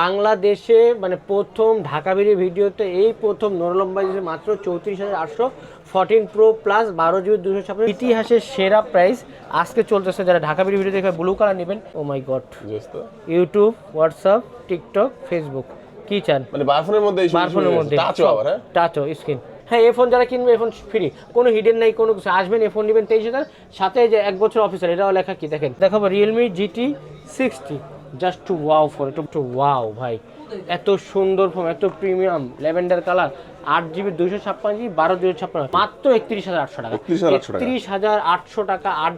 বাংলাদেশে মানে প্রথম ঢাকা বেরিয়ে ভিডিওতে এই প্রথম নরলম্বা মাত্র চৌত্রিশ হাজার আটশো ফোরটিন প্রো প্লাস বারো জিবি দুশো ছাপ্পান্ন। ইতিহাসের সেরা প্রাইস আজকে চলতেছে। যারা ঢাকা বেরিয়ে ভিডিও দেখে ব্লু কালার নেবেন ও my god YouTube WhatsApp TikTok Facebook কি চান? মানে বারফোনের মধ্যে স্মার্টফোনের মধ্যে। টাচও আবার হ্যাঁ? টাচও স্ক্রিন হ্যাঁ এই ফোন যারা কিনবে এই ফোন ফ্রি কোনো হিডেন নাই কোনো কিছু। আসবেন এই ফোন নেবেন তেইশ হাজার। সাথে যে এক বছর অফিসার এটাও লেখা কি? দেখেন দেখাবো Realme GT sixty just too wow phone একটু টু ওয়াও ভাই। এত সুন্দর ফোন এত প্রিমিয়াম ল্যাভেন্ডার কালার আট জিবি দুইশো ছাপ্পান্ন জিবি বারো দুশো ছাপ্পান্ন। মাত্র একত্রিশ হাজার আটশো টাকা। একত্রিশ হাজার আটশো টাকা। আট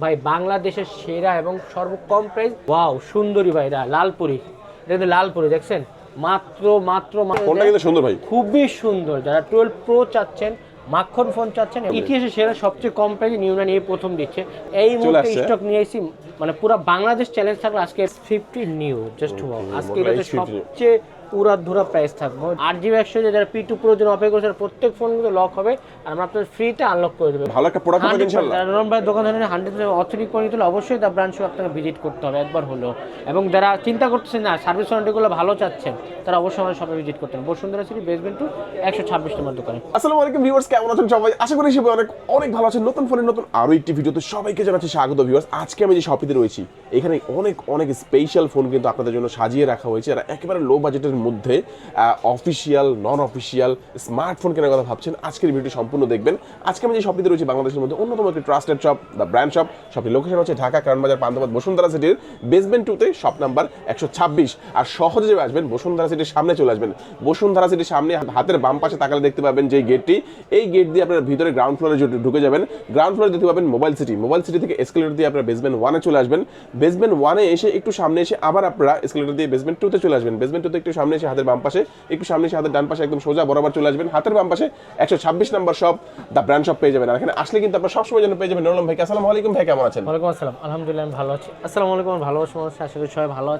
ভাই বাংলাদেশের সেরা এবং সর্বকম প্রাইস ওয়াও সুন্দরী ভাই এটা লালপুরি। এটা কিন্তু লালপুরি দেখছেন? মাত্র মাত্র মাত্র- ফোনটা কিন্তু সুন্দর ভাই। খুবই সুন্দর। যারা টুয়েলভ প্রো চাচ্ছেন মাখন ফোন চাচ্ছেন ইতিহাসে সেরা সবচেয়ে কম প্রাইসে নিউম্যান এই প্রথম দিচ্ছে। এই মুহূর্তে স্টক নিয়ে এসেছি মানে পুরো বাংলাদেশ চ্যালেঞ্জ থাকল আজকে ফিফটি নিউ জাস্ট আজকে এটা সবচেয়ে পুরা ধুরা প্রাইস থাকবে। আট জিবি একশো যারা পি টু প্রোর জন্য অপেক্ষা করছে প্রত্যেক ফোনগুলো লক হবে আর আমরা আপনাদের ফ্রিতে আনলক করে দেবো। ভালো একটা প্রোডাক্ট পাবেন ইনশাআল্লাহ রন ভাই দোকান ধরে হান্ড্রেড অথেন্টিক করে নিতে অবশ্যই দ্য ব্রাঞ্চ আপনাকে ভিজিট করতে হবে একবার হলেও। এবং যারা চিন্তা করতেছেন না সার্ভিস ওয়ারেন্টিগুলো ভালো চাচ্ছেন তারা অবশ্যই আমাদের শপে ভিজিট করতে হবে। বসুন্ধরা সিটি বেসমেন্ট টু একশো ছাব্বিশ নম্বর দোকানে। আসসালামু আলাইকুম ভিউয়ার্স কেমন আছেন সবাই? আশা করি সবাই অনেক অনেক ভালো আছেন। নতুন ফোনের নতুন আরও একটি ভিডিওতে সবাইকে জানাচ্ছি স্বাগত ভিউয়ার্স আজকে আমি যে শপিতে রয়েছি এখানে অনেক অনেক স্পেশাল ফোন কিন্তু আপনাদের জন্য সাজিয়ে রাখা হয়েছে। আর একেবারে লো বাজেটের মধ্যে অফিসিয়াল নন অফিসিয়াল স্মার্টফোন কেনার কথা ভাবছেন। আজকের ভিডিও সম্পূর্ণ দেখবেন। আজকে আমি যে শপিতে রয়েছি বাংলাদেশের মধ্যে অন্যতম একটি trusted shop the brand shop শপটির location হচ্ছে ঢাকা, কারণবাজার পান্তাবাদ বসুন্ধরা সিটির বেসমেন্ট টুতে শপ নাম্বার একশো ছাব্বিশ। আর সহজে যে আসবেন, বসুন্ধরা সিটির সামনে চলে আসবেন। বসুন্ধরা সিটির সামনে হাতের বাম পাশে তাকালে দেখতে পাবেন যে গেটটি এই গেট দিয়ে আপনার ভিতরে গ্রাউন্ড ফ্লোরে ঢুকে যাবেন। গ্রাউন্ড ফ্লোরে দেখতে পাবেন মোবাইল সিটি মোবাইল সিটি থেকে এসকেলেটর দিয়ে আপনার বেসমেন্ট ওয়ানে চলে আসবেন। বেসমেন্ট ওয়ানে এসে একটু সামনে এসে আবার আপনারা এসকেলেটর দিয়ে বেসমেন্ট টুতে চলে আসবেন। বেসমেন্ট টুতে একটু সামনে এসে হাতের বাম পাশে। একটু সামনে এসে হাতের ডান পাশে একদম সোজা বরাবর চলে আসবেন। হাতের বাম পাশে একশো ছাব্বিশ number shop the brand shop পেয়ে যাবেন। আর এখানে আসলে কিন্তু আপনার সবসময় জন্য পেয়ে যাবেন। নুরুল ভাই আসসালামু আলাইকুম ভাই, কেমন আছেন? ওয়ালাইকুম আসসালাম। আলহামদুলিল্লাহ ভালো আছি। আসসালামু আলাইকুম আমার ভালোবাসা মানুষ আশা করি সবাই ভালো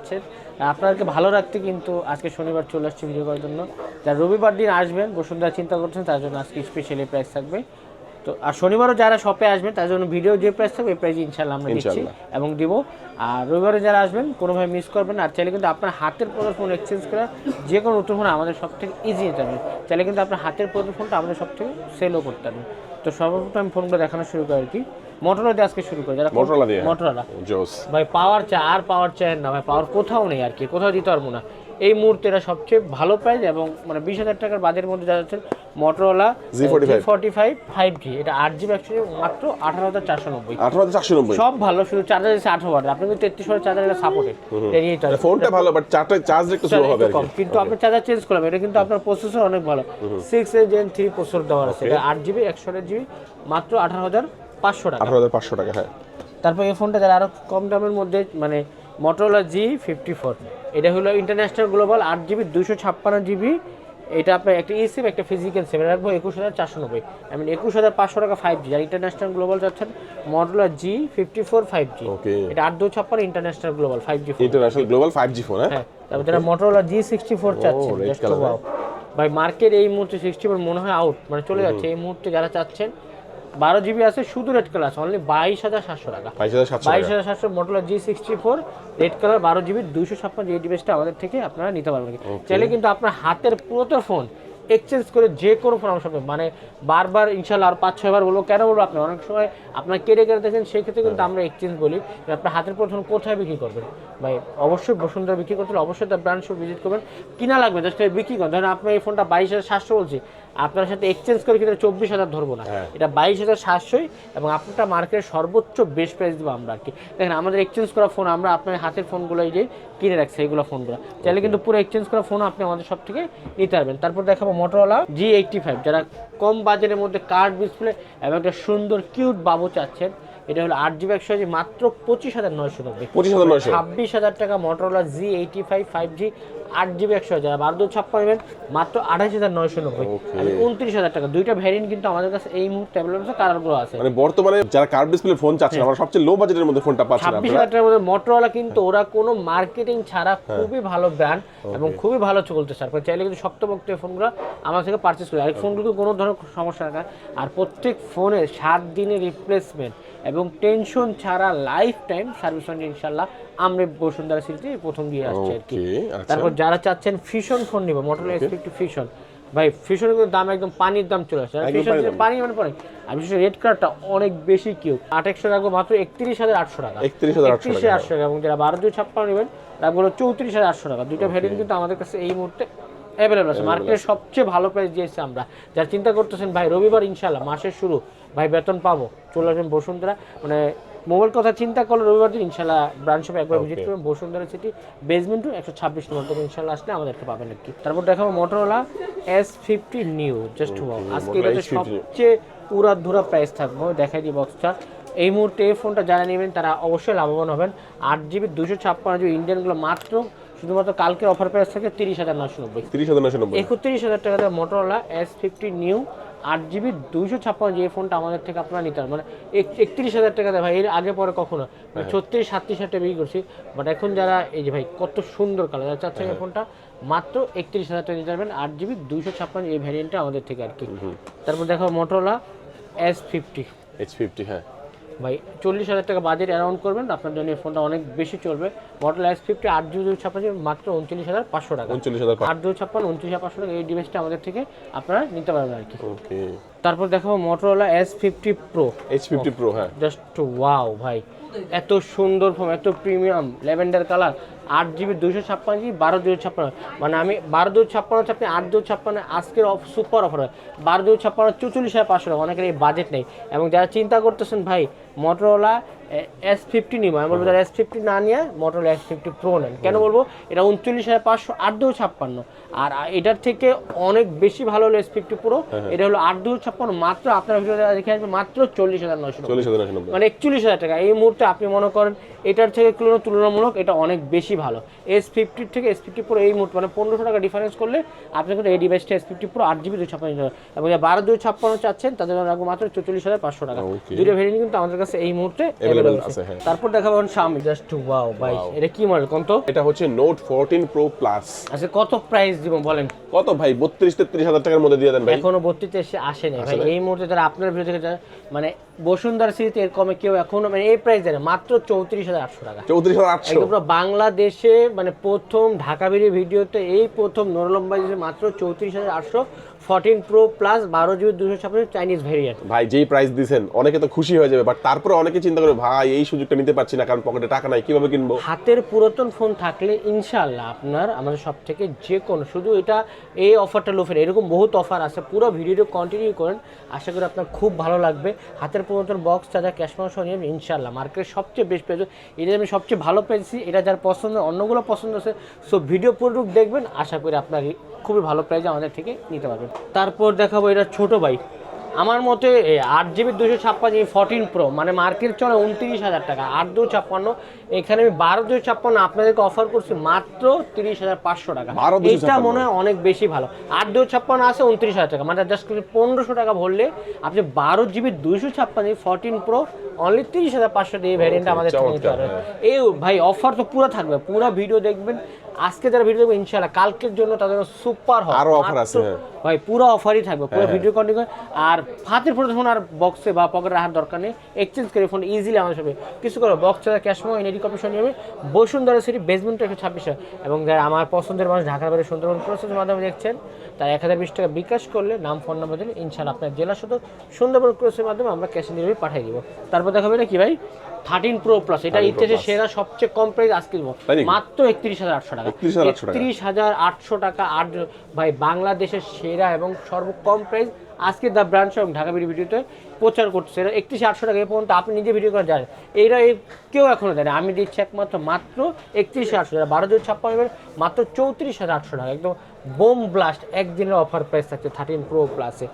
আর আপনাদেরকে ভালো রাখতে কিন্তু আজকে শনিবার চলে আসছে ভিডিও করার জন্য। যারা রবিবার দিন আসবেন, বসুন্ধরা চিন্তা করছেন, তার জন্য আজকে স্পেশালি প্রাইস থাকবে। তো আর শনিবারও যারা শপে আসবেন তার জন্য ভিডিও যে প্রাইস থাকবে ওই প্রাইস ইনশাল্লাহ আমরা দিচ্ছি এবং দিব। আর রবিবারে যারা আসবেন কোনোভাবে মিস করবেন আর চাইলে কিন্তু আপনার হাতের পুরো ফোন এক্সচেঞ্জ করা যে কোনো নতুন ফোন আমাদের সব থেকে ইজি নিতে হবে। চাইলে কিন্তু আপনার হাতের পুরো ফোনটা আমাদের সব থেকে সেলও করতে হবে। তো সর্বপ্রথম আমি ফোনগুলো দেখানো শুরু করি আর কি। মোটরলা দিয়ে আজকে শুরু করি যারা Motorola দিয়ে? মোটরলা জোস ভাই পাওয়ার চায় আর পাওয়ার চায় না ভাই পাওয়ার কোথাও নেই আর কি কোথাও দিতে পারব না। এই মুহূর্তে এটা সবচেয়ে ভালো প্রাইস এবং মানে বিশ হাজার টাকার বাজেটের মধ্যে যা যাচ্ছে Motorola Z45 forty five five G এটা আট জিবি একশো মাত্র আঠারো হাজার চারশো নব্বই। আঠারো হাজার চারশো নব্বই। সব ভালো শুধু চার্জার দিচ্ছে আঠারো ওয়াট আপনি কিন্তু তেত্রিশ ওয়াট চার্জার এটা সাপোর্টেড ফোনটা ভালো বাট চারটা চার্জ একটু স্লো হবে কিন্তু আপনি চার্জার চেঞ্জ করবেন এটা কিন্তু আপনার প্রসেসর অনেক ভালো। Six A gen three processor দেওয়া আছে এটা আট জিবি একশো জিবি মাত্র আঠারো হাজার পাঁচশো টাকা। আঠারো হাজার পাঁচশো টাকা হ্যাঁ। তারপর এই ফোনটা যারা আরও কম দামের মধ্যে মানে মোটরোলা জি ফিফটি ফোর এটা হলো ইন্টারন্যাশনাল গ্লোবাল আট জিবি দুশো ছাপ্পান্ন জিবি এটা আপনার একটা ই সিম একটা ফিজিক্যাল সিম রাখব একুশ হাজার চারশো নব্বই। আই মিন একুশ হাজার পাঁচশো টাকা ফাইভ জি আর ইন্টারন্যাশনাল গ্লোবাল যাচ্ছেন Motorola G fifty four five G এটা আট দু ছাপ্পান্ন international global five G international global five G phone হ্যাঁ? তারপর যারা মোটরোলা জি সিক্সটি ফোর চাচ্ছেন। ভাই মার্কেট এই মুহূর্তে সিক্সটি ফোর মনে হয় আউট মানে চলে যাচ্ছে। এই মুহূর্তে যারা চাচ্ছেন বারো জিবি আছে শুধু রেড কালার আছে অনলি বাইশ হাজার সাতশো টাকা। বাইশ হাজার সাতশো বাইশ হাজার সাতশো G sixty four red colour বারো জিবি দুইশো ছাপ্পান্ন এই ডিভাইসটা আমাদের থেকে আপনারা নিতে পারবেন চাইলে কিন্তু আপনার হাতের পুরোতো ফোন এক্সচেঞ্জ করে যে কোনো ফোন আমার মানে বারবার ইনশাল্লাহ আর পাঁচ ছয়বার বলব কেন বলব আপনি অনেক সময় আপনার কেটে কেটে দেখেন সেই ক্ষেত্রে কিন্তু আমরা এক্সচেঞ্জ বলি যে আপনার হাতের পুরো ফোন কোথায় বিক্রি করবেন? ভাই অবশ্যই বসুন্ধরা বিক্রি করতে হলে অবশ্যই তার ব্র্যান্ড শপ ভিজিট করবেন। কিনা লাগবে? জাস্ট বিক্রি করেন। ধরেন আপনার এই ফোনটা বাইশ হাজার সাতশো বলছি আপনার সাথে এক্সচেঞ্জ করে কিন্তু চব্বিশ হাজার ধরবো না। হ্যাঁ। এটা বাইশ হাজার সাতশোই এবং আপনারটা মার্কেটের সর্বোচ্চ বেস্ট প্রাইস দেবো আমরা আর কি। দেখেন আমাদের এক্সচেঞ্জ করা ফোন আমরা আপনার হাতের ফোনগুলো যে কিনে রাখছি এইগুলো ফোনগুলো চাইলে কিন্তু পুরো এক্সচেঞ্জ করা ফোন আপনি আমাদের সব থেকে নিতে পারবেন। তারপর দেখাবো মোটরওয়ালা জি এইটটি ফাইভ যারা কম বাজেটের মধ্যে কার্ড ডিসপ্লে এবং একটা সুন্দর কিউট বাবু চাচ্ছেন। এটা হলো আট জিবি একশো জি মাত্র পঁচিশ হাজার নয়শো নব্বই। পঁচিশ হাজার নয়শো। ছাব্বিশ হাজার টাকা Motorola G eighty five five G আট জিবি একশো হাজার বারো দু ছাপ্পান্ন মাত্র আঠাশ হাজার নয়শো নব্বই। আমি উনত্রিশ হাজার টাকা। দুইটা ভ্যারিয়েন্ট কিন্তু আমাদের কাছে এই মুহূর্তে অ্যাভেলেবল আছে কালারগুলো আছে। মানে বর্তমানে যারা কার্ড ডিসপ্লে ফোন চাচ্ছেন আমরা সবচেয়ে লো বাজেটের মধ্যে ফোনটা পাচ্ছেন ছাব্বিশ আপনারা। হাজার টাকার মধ্যে মোটরওয়ালা কিন্তু ওরা কোনো মার্কেটিং ছাড়া খুবই ভালো ব্র্যান্ড এবং খুবই ভালো চলতেছে। আর চাইলে কিন্তু শক্তপোক্ত ফোনগুলো আমার থেকে পারচেস করে। আর ফোনগুলো কোনো ধরনের সমস্যা না। আর প্রত্যেক ফোনে সাত দিনের রিপ্লেসমেন্ট এবং টেনশন ছাড়া লাইফ টাইম সার্ভিস ওয়ারেন্টি ইনশাল্লাহ। আমরা বসুন্ধরা সিরিজে প্রথম দিয়ে আসছে আর কি। আচ্ছা। তারপর যারা চাচ্ছেন ফিশন ফোন নিব মোটরলা এস ফিশন ভাই ফিশনের দাম একদম পানির দাম চলে আসছে পানি মানে পানি আর বিশেষ রেড কার্ডটা অনেক বেশি কিউ আট একশো রাখব মাত্র একত্রিশ হাজার আটশো টাকা। একত্রিশ হাজার আটশো টাকা। টাকা। এবং যারা বারো দুই ছাপ্পান্ন নেবেন হলো চৌত্রিশ হাজার আটশো টাকা। দুইটা ভ্যারিয়েন্ট কিন্তু আমাদের কাছে এই মুহূর্তে অ্যাভেলেবল আছে। মার্কেটের সবচেয়ে ভালো প্রাইস দিয়েছি আমরা। যারা চিন্তা করতেছেন ভাই রবিবার ইনশাল্লাহ মাসের শুরু ভাই বেতন পাবো। চলে আসবেন বসুন্ধরা। মানে মোবাইল কথা চিন্তা করলে রবিবার দিন ইনশাল্লাহ ব্রাঞ্চ শপে একবার ভিজিট করবেন। বসুন্ধরা সিটি বেসমেন্ট একশো ছাব্বিশ নম্বর থেকে ইনশাল্লাহ আসলে আমাদেরকে পাবেন আর কি। তারপর দেখাবো Motorola S fifty new just wow আজকে এটা S50 new। সবচেয়ে পুরা ধুরা প্রাইস থাকব। দেখাই দিই বক্সটা এই মুহূর্তে এই ফোনটা যারা নেবেন তারা অবশ্যই লাভবান হবেন। আট জিবি দুশো ছাপ্পান্ন জিবি ইন্ডিয়ানগুলো মাত্র শুধুমাত্র কালকের অফার প্রাইস থাকে তিরিশ হাজার নশো নব্বই। তিরিশ হাজার নশো নব্বই। একত্রিশ হাজার টাকাতে মোটরোলা এস ফিফটি নিউ আট জিবি দুইশো ছাপ্পান্ন যে ফোনটা আমাদের থেকে আপনারা নিতে মানে এক- একত্রিশ হাজার টাকাতে ভাই এর আগে পরে কখনো। মানে ছত্রিশ সাতত্রিশ হাজার টাকা বিক্রি করছি। বাট এখন যারা এই যে ভাই কত সুন্দর কালার যারা চাচ্ছেন এই ফোনটা মাত্র একত্রিশ হাজার টাকা নিতে পারবেন। আট জিবি দুইশো ছাপ্পান্ন এই ভ্যারিয়েন্টটা আমাদের থেকে আর কি। তারপর দেখো Motorola S fifty H fifty হ্যাঁ। ভাই চল্লিশ হাজার টাকা বাজেট অ্যারাউন্ড করবেন আপনার জন্য এই ফোনটা অনেক বেশি চলবে। মডেল এস ফিফটি আট জিরো জিরো ছাপ্পান্ন মাত্র উনচল্লিশ হাজার পাঁচশো টাকা। উনচল্লিশ হাজার আট জিরো ছাপ্পান্ন উনত্রিশ হাজার পাঁচশো টাকা এই ডিভাইসটা আমাদের থেকে আপনারা নিতে পারবেন আর কি। ওকে তারপর দেখাবো Motorola S fifty pro S fifty pro হ্যাঁ। জাস্ট ওয়াও ভাই। এত সুন্দর ফোন এত প্রিমিয়াম ল্যাভেন্ডার কালার আট জিবি দুশো ছাপ্পান্ন জিবি বারো দুশো ছাপ্পান্ন। মানে আমি বারো দুশো ছাপ্পান্ন হচ্ছে আপনি আট দুশো ছাপ্পান্ন আজকের অফ সুপার অফার হয়। বারো দুশো ছাপ্পান্ন চুচল্লিশ হাজার পাঁচশো টাকা। অনেকের এই বাজেট নেই। এবং যারা চিন্তা করতেছেন ভাই মোটরোলা এস ফিফটি নিবো। আমি বলব এস ফিফটি না নিয়ে মোটরোলা এস ফিফটি প্রো নেন। কেন বলব? এটা উনচল্লিশ হাজার পাঁচশো আট দুশো ছাপ্পান্ন। আর এটার থেকে অনেক বেশি ভালো হলো এস ফিফটি প্রো এটা হলো আট দুশো ছাপ্পান্ন মাত্র আপনার ভিডিও দেখে আসবে মাত্র চল্লিশ হাজার নয়শো মানে একচল্লিশ হাজার টাকা। এই মুহূর্তে আপনি মনে করেন এটার থেকে তুলনা তুলনামূলক এটা অনেক বেশি ভালো। এস ফিফটির থেকে এস ফিফটি প্রো এই মুহূর্তে মানে পনেরোশো টাকা ডিফারেন্স করলে আপনি কিন্তু এই ডিভাইসটা এস ফিফটি প্রো আট জিবি দুই ছাপ্পান্ন এবং বারো দুই ছাপ্পান্ন চাচ্ছেন তাদের মাত্র চল্লিশ হাজার পাঁচশো টাকা. দুটো ভেরিয়েন্ট কিন্তু আমাদের কাছে এই মুহূর্তে অ্যাভেলেবল আছে, আছে হ্যাঁ। তারপর দেখাবো স্বামী জাস্ট ওয়াও ভাই এটা কি মডেল কোন তো? এটা হচ্ছে নোট ফোরটিন প্রো প্লাস আচ্ছা কত প্রাইস দিব বলেন? কত ভাই? বত্রিশ তেত্রিশ হাজার টাকার মধ্যে দিয়ে দেন ভাই। এখনও ভর্তিতে এসে আসেনি ভাই। এই মুহূর্তে যারা আপনার ভিডিও থেকে মানে বসুন্ধরা সিরিজে এর কমে কেউ এখনও মানে এই প্রাইস দেয় মাত্র চৌত্রিশ হাজার আটশো টাকা। চৌত্রিশ হাজার আটশো। একদম পুরো বাংলাদেশে মানে প্রথম ঢাকা বেরিয়ে ভিডিওতে এই প্রথম নরলম্বাই মাত্র চৌত্রিশ হাজার আটশো ফোরটিন প্রো প্লাস বারো জিবি দুশো ছাপ্পান্ন চাইনিজ ভেরিয়েন্ট ভাই যেই প্রাইস দিছেন অনেকে তো খুশি হয়ে যাবে বাট তারপরে অনেকে চিন্তা করে ভাই এই সুযোগটা নিতে পারছি না কারণ পকেটে টাকা নাই কীভাবে কিনবো? হাতের পুরাতন ফোন থাকলে ইনশাল্লাহ আপনার আমাদের সব থেকে যে কোনো শুধু এটা এই অফারটা লোফের এরকম বহুত অফার আছে পুরো ভিডিওটা কন্টিনিউ করেন আশা করি আপনার খুব ভালো লাগবে। হাতের পুরাতন বক্স চার্জার ক্যাশ মাউস নিয়ে ইনশাল্লাহ মার্কেটের সবচেয়ে বেস্ট পেয়েছে এটা আমি সবচেয়ে ভালো পেয়েছি এটা যার পছন্দ অন্যগুলো পছন্দ আছে সো ভিডিও পুরোটুক দেখবেন আশা করি আপনার খুবই ভালো প্রাইজে আমাদের থেকে নিতে পারবেন। তারপর দেখাবো এটা ছোট বাইক আমার মতে আট জিবি দুশো ছাপ্পান্ন জিবি ফোরটিন প্রো মানে মার্কেট চলে উনত্রিশ হাজার টাকা আট দুশো ছাপ্পান্ন। এখানে আমি বারো দুশো ছাপ্পান্ন আপনাদেরকে অফার করছি মাত্র তিরিশ হাজার পাঁচশো টাকা। 12,256 এটা মনে হয় অনেক বেশি ভালো। আট দুশো ছাপ্পান্ন আছে উনত্রিশ হাজার টাকা মানে জাস্ট পনেরোশো টাকা ভরলে আপনি বারো জিবি দুইশো ছাপ্পান্ন জিবি ফোরটিন প্রো অনলি তিরিশ হাজার পাঁচশো দিয়ে ভ্যারিয়েন্ট আমাদের পারবেন এই ভাই অফার তো পুরো থাকবে পুরো ভিডিও দেখবেন। আজকে যারা ভিডিও দেখবেন ইনশাল্লাহ কালকের জন্য তাদের সুপার হবে। আরও offer আছে, হ্যাঁ। ভাই পুরো অফারই থাকবে পুরো ভিডিও কন্টিনিউ আর হাতের ফোন ফোন আর বক্সে বা পকেটে রাখার দরকার নেই। এক্সচেঞ্জ করে ফোন ইজিলি আমাদের সাথে কিছু করো বক্স ছাড়া ক্যাশ মো এনএডি কমিশন নিয়ে বসুন্ধরা সিটি বেসমেন্ট একশো ছাব্বিশে এবং যারা আমার পছন্দের মানুষ ঢাকার বাইরে সুন্দরবন প্রসেসের মাধ্যমে দেখছেন তার এক হাজার বিশ টাকা বিকাশ করলে নাম ফোন নাম্বার দিলে ইনশাল্লাহ আপনার জেলা সদর সুন্দরবন ক্রসের মাধ্যমে আমরা ক্যাশ অন ডেলিভারি পাঠিয়ে দিব। তারপর দেখাবে না কি ভাই? থার্টিন প্রো প্লাস এটা ইতিহাসে সেরা সবচেয়ে কম প্রাইস আজকে? মাত্র একত্রিশ হাজার আটশো টাকা। 31,800 একত্রিশ হাজার আটশো টাকা আট ভাই বাংলাদেশের সেরা এবং সর্বকম প্রাইস আজকে দ্য ব্রাঞ্চ এবং ঢাকা ভিডিও ভিডিওতে প্রচার করছে এটা একত্রিশ আটশো টাকা এই পর্যন্ত আপনি নিজে ভিডিও করে জানেন এইটা এই কেউ এখনও জানে। আমি দিচ্ছি একমাত্র মাত্র একত্রিশ আটশো টাকা। বারো দুই ছাপ্পান্ন মাত্র চৌত্রিশ হাজার আটশো টাকা। একদম বোম ব্লাস্ট একদিনের অফার প্রাইস থাকছে থার্টিন প্রো প্লাসে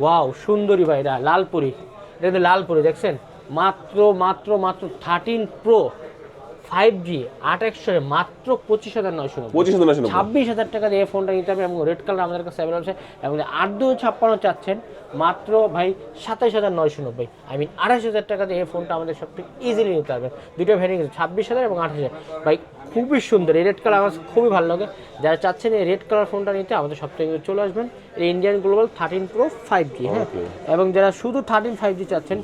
ওয়াও সুন্দরী ভাই এটা লালপুরি। এটা কিন্তু লালপুরি দেখছেন? মাত্র মাত্র মাত্র থার্টিন প্রো ফাইভ জি আট একশো মাত্র পঁচিশ হাজার নয়শো পঁচিশ হাজার নব্বই। ছাব্বিশ হাজার টাকা দিয়ে ফোনটা নিতে হবে এবং রেড কালার আমাদের কাছে অ্যাভেলেবল আছে এবং আট দুই ছাপ্পান্ন চাচ্ছেন মাত্র ভাই সাতাইশ হাজার নয়শো নব্বই। আই মিন আঠাশ হাজার টাকা দিয়ে এই ফোনটা আমাদের সব থেকে ইজিলি নিতে হবে। দুটো ভ্যারিয়েন্ট ছাব্বিশ হাজার এবং আঠাশ হাজার। ভাই খুবই সুন্দর। এই রেড কালার আমার খুবই ভালো লাগে। যারা চাচ্ছেন এই রেড কালার ফোনটা নিতে আমাদের সব থেকে চলে আসবেন এই Indian global thirteen pro five G হ্যাঁ? এবং যারা শুধু থার্টিন ফাইভ জি চাচ্ছেন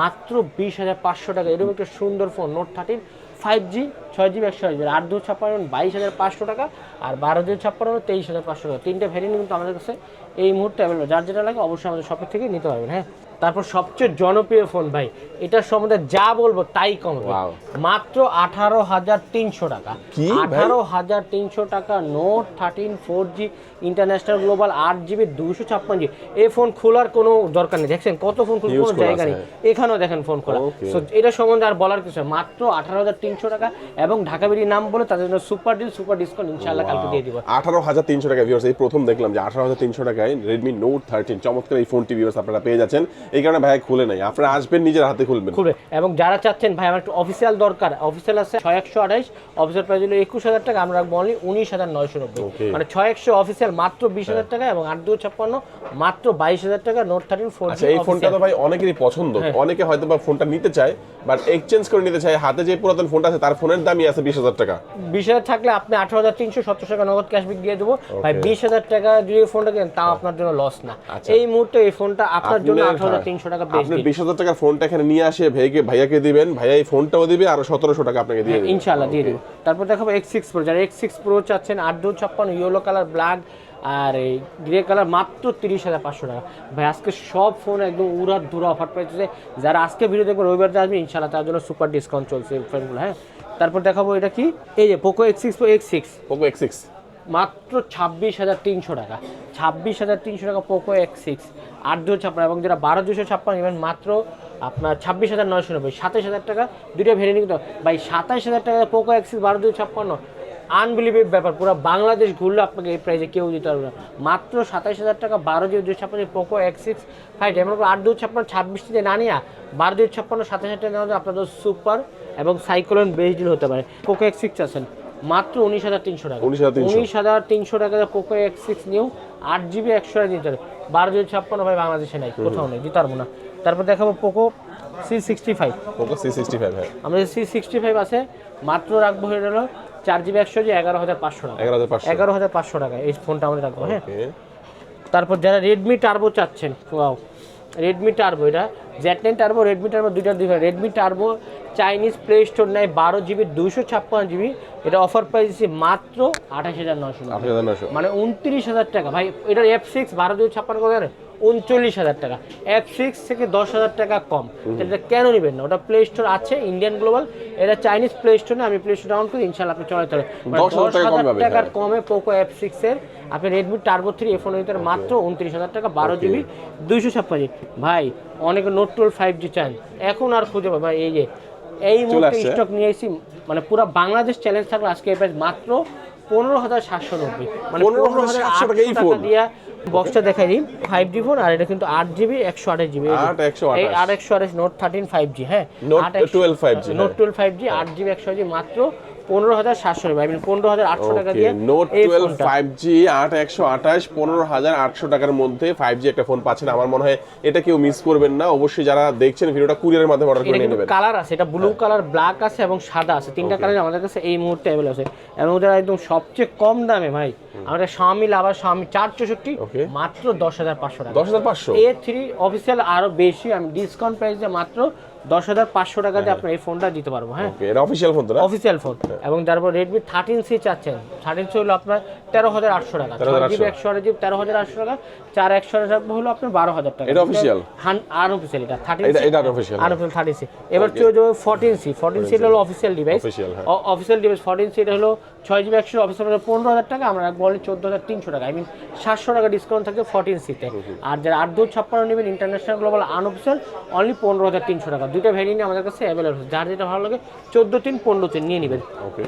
মাত্র বিশ হাজার পাঁচশো টাকা। এরকম একটা সুন্দর phone note thirteen five G ছয় জিবি একশো জিবি আট দু ছাপ্পান্ন, বাইশ হাজার পাঁচশো টাকা আর বারো দু ছাপ্পান্ন, তেইশ হাজার পাঁচশো টাকা। তিনটে ভ্যারিয়েন্ট কিন্তু আমাদের কাছে এই মুহূর্তে অ্যাভেলেবল যার যেটা লাগে অবশ্যই আমাদের শপের থেকে নিতে পারবেন হ্যাঁ? তারপর সবচেয়ে জনপ্রিয় ফোন ভাই এটার সম্বন্ধে যা বলব তাই কম মাত্র আঠারো হাজার তিনশো টাকা। আঠারো হাজার তিনশো টাকা note thirteen four G international global আট জিবি দুশো ছাপ্পান্ন জি এই ফোন খোলার কোনো দরকার নেই। দেখছেন কত ফোন খোলার কোনো জায়গা নেই। এখানেও দেখেন ফোন খোলা. So, এটা সম্বন্ধে আর বলার কিছু মাত্র আঠারো হাজার তিনশো টাকা এবং ঢাকা বেরিয়ে নাম বলে তাদের জন্য সুপার ডিল সুপার ডিসকাউন্ট ইনশাল্লাহ কালকে দিয়ে দিব। আঠারো হাজার তিনশো টাকা ভিউয়ার্স এই প্রথম দেখলাম যে আঠারো হাজার তিনশো টাকায় রেডমি নোট থার্টিন চমৎকার এই ফোনটি ভিউয়ার্স আপনারা পেয়ে যাচ্ছেন। এই কারণে ভাই খুলে নাই। আপনারা আসবেন নিজের হাতে খুলবেন। খুলবে। এবং যারা চাচ্ছেন ভাই আমার একটু অফিসিয়াল দরকার। অফিসিয়াল আছে ছয় একশো আঠাইশ অফিসিয়াল প্রাইস হলো একুশ হাজার টাকা আমরা রাখব অনলি উনিশ হাজার নয়শো নব্বই। মানে ছয় একশো অফিসিয়াল মাত্র বিশ হাজার টাকা এবং আট দু ছাপ্পান্ন মাত্র বাইশ হাজার টাকা নোট থার্টিন ফোর এই ফোনটা তো ভাই অনেকেরই পছন্দ। হ্যাঁ। অনেকে হয়তো বা ফোনটা নিতে চায় বাট এক্সচেঞ্জ করে নিতে চায়। হাতে যে পুরাতন ফোনটা আছে তার ফোনের দামই আছে বিশ হাজার টাকা। বিশ হাজার থাকলে আপনি আঠারো হাজার তিনশো সত্তর টাকা নগদ ক্যাশব্যাক দিয়ে দেবো। ভাই বিশ হাজার টাকা যদি ফোনটা কেনেন তাও আপনার জন্য লস না। আচ্ছা। এই মুহূর্তে এই ফোনটা আপনার জন্য আঠারো হ্যাঁ, তিনশো টাকা বেশ আপনি বিশ হাজার টাকার ফোনটা এখানে নিয়ে আসে ভাইকে ভাইয়াকে দিবেন ভাইয়া এই ফোনটাও দিবে আর সতেরোশো টাকা আপনাকে দিয়ে দিবে। দিয়ে দেবো। তারপর দেখাবো এক্স সিক্স প্রো যারা এক্স সিক্স প্রো চাচ্ছেন আট দু ছাপ্পান্ন ইয়েলো কালার ব্ল্যাক আর এই গ্রে কালার মাত্র তিরিশ হাজার পাঁচশো টাকা। ভাই আজকে সব ফোন একদম উড়ার ধুরা অফার পাইতেছে। যারা আজকে ভিডিও দেখবে রবিবার আসবে ইনশাআল্লাহ তার জন্য সুপার ডিসকাউন্ট চলছে ফোনগুলো হ্যাঁ? তারপর দেখাবো এটা কি? এই যে Poco X six pro X six Poco X six মাত্র ছাব্বিশ হাজার তিনশো টাকা। ছাব্বিশ হাজার তিনশো টাকা পোকো এক্স সিক্স আট দুশো ছাপ্পান্ন এবং যেটা বারো দুশো ছাপ্পান্ন ইভেন মাত্র আপনার ছাব্বিশ হাজার নয়শো নব্বই। সাতাশ হাজার টাকা, দুটো ভেরিয়েন্ট কিন্তু। ভাই সাতাশ হাজার টাকা পোকো এক্স সিক্স বারো দুশো ছাপ্পান্ন আনবিলিভেবল ব্যাপার। পুরো বাংলাদেশ ঘুরলে আপনাকে এই প্রাইসে কেউ দিতে পারবে না। মাত্র সাতাশ হাজার টাকা, বারো দুই দুশো ছাপ্পান্ন পোকো এক্স সিক্স ফাইভ এমন আট দুই ছাপ্পান্ন ছাব্বিশ থেকে না নিয়ে, বারো দুই ছাপ্পান্ন সাতাশ হাজার টাকা আপনাদের সুপার এবং সাইক্লোন বেস ডিল হতে পারে। পোকো এক্স সিক্স আছেন মাত্র উনিশ হাজার তিনশো টাকা। 19,300 উনিশ হাজার তিনশো টাকা পোকো এক্স সিক্স নিউ আট জিবি একশো হবে বারো জিবি ছাপ্পান্ন ভাই বাংলাদেশে নাই কোথাও নেই দিতে পারব না তারপর দেখাবো Poco C sixty five Poco C sixty five হ্যাঁ। আমাদের সি সিক্সটি ফাইভ আছে মাত্র রাখব হয়ে গেল চার জিবি একশো জি এগারো হাজার পাঁচশো টাকা। এগারো হাজার পাঁচশো। টাকা এই ফোনটা আমাদের রাখব হ্যাঁ। তারপর যারা রেডমি টার্বো চাচ্ছেন ওয়াও রেডমি টার্বো এটা Z nine Turbo Redmi Turbo দুইটা দুই Redmi Turbo Chinese Play Store নেয় বারো জিবি দুইশো ছাপ্পান্ন জিবি। এটা অফার প্রাইস দিচ্ছি মাত্র আঠাশ হাজার নশো মানে উনত্রিশ হাজার টাকা। ভাই এটার এফ সিক্স বারো দুই ছাপ্পান্ন কত উনচল্লিশ হাজার টাকা। এফ সিক্স থেকে দশ হাজার টাকা কম। এটা কেন নেবেন না? ওটা প্লে স্টোর আছে ইন্ডিয়ান গ্লোবাল এটা চাইনিজ প্লে স্টোর আমি প্লে স্টোর ডাউন করি ইনশাল্লাহ আপনি চলাতে পারেন মানে 10,000 টাকা টাকার হ্যাঁ। কমে পোকো এফ সিক্স এর। আপনি রেডমি টার্বো থ্রি এ ফোনের ভিতরে মাত্র উনত্রিশ হাজার টাকা বারো জিবি দুইশো ছাপ্পান্ন ভাই অনেকে নোট টুয়েলভ ফাইভ জি চান। এখন আর খুঁজে পাবে ভাই এই যে এই মুহূর্তে স্টক নিয়ে এসেছি মানে পুরো বাংলাদেশ চ্যালেঞ্জ থাকল আজকে এই প্রাইস মাত্র পনেরো হাজার সাতশো নব্বই। মানে 15,700 টাকা এই টাকা ফোন। দিয়া বক্সটা দেখাই দিই ফাইভ জি ফোন আর এটা কিন্তু আট জিবি একশো আঠাশ জিবি এই আট একশো আঠাশ। নোট থার্টিন ফাইভ জি হ্যাঁ? নোট একশো- 12 5G, নোট হ্যাঁ। টুয়েলভ ফাইভ জি আট জিবি একশো জি মাত্র পনেরো হাজার সাতশো পনেরো হাজার আটশো টাকা দিয়ে নোট টুয়েলভ ফাইভ জি আট একশো আঠাশ পনেরো হাজার আটশো টাকার মধ্যে ফাইভ জি একটা ফোন পাচ্ছেন। আমার মনে হয় এটা কেউ মিস করবেন না। অবশ্যই যারা দেখছেন ভিডিওটা কুরিয়ারের মাধ্যমে অর্ডার করে নেবেন। কালার আছে এটা ব্লু কালার ব্ল্যাক আছে এবং সাদা আছে। তিনটা কালার আমাদের কাছে এই মুহূর্তে অ্যাভেলেবল আছে। এবং একদম সবচেয়ে কম দামে ভাই আমাদের স্বামী লাভার স্বামী চার চৌষট্টি মাত্র দশ হাজার পাঁচশো টাকা। দশ হাজার পাঁচশো? এ থ্রি অফিসিয়াল আরও বেশি আমি ডিসকাউন্ট প্রাইসে মাত্র দশ হাজার পাঁচশো টাকা দিয়ে আপনার এই ফোনটা দিতে পারব হ্যাঁ। এটা অফিসিয়াল ফোন তো না? অফিসিয়াল ফোন এবং তারপর রেডমি থার্টিন সি চাচ্ছেন। থার্টিন সি হলো আপনার তেরো হাজার আটশো টাকা। 13,800 জিবি একশো আট জিবি তেরো হাজার আটশো টাকা। চার একশো টাকা হলো আপনার বারো হাজার টাকা। এটা official? আর অফিসিয়াল এটা। থার্টিন এটা অফিসিয়াল আর অফিসিয়াল থার্টিন সি এবার চলে যাব ফোরটিন সি ফোরটিন সি হলো অফিসিয়াল ডিভাইস হ্যাঁ। অফিসিয়াল ডিভাইস ফোরটিন সি এটা হলো ছয় জিবি একশো অফিসিয়াল পনেরো হাজার টাকা। আমরা বলি চোদ্দ হাজার তিনশো টাকা। আই মিন সাতশো টাকা ডিসকাউন্ট থাকে ফোরটিন সিতে আর যারা আট দু ছাপ্পান্ন নেবেন ইন্টারন্যাশনাল গ্লোবাল আনঅফিসিয়াল অনলি পনেরো হাজার তিনশো টাকা। দুটো ভ্যারিয়েন্ট আমাদের কাছে অ্যাভেলেবল যার যেটা ভালো লাগে চোদ্দ তিন পনেরো তিন নিয়ে নেবেন।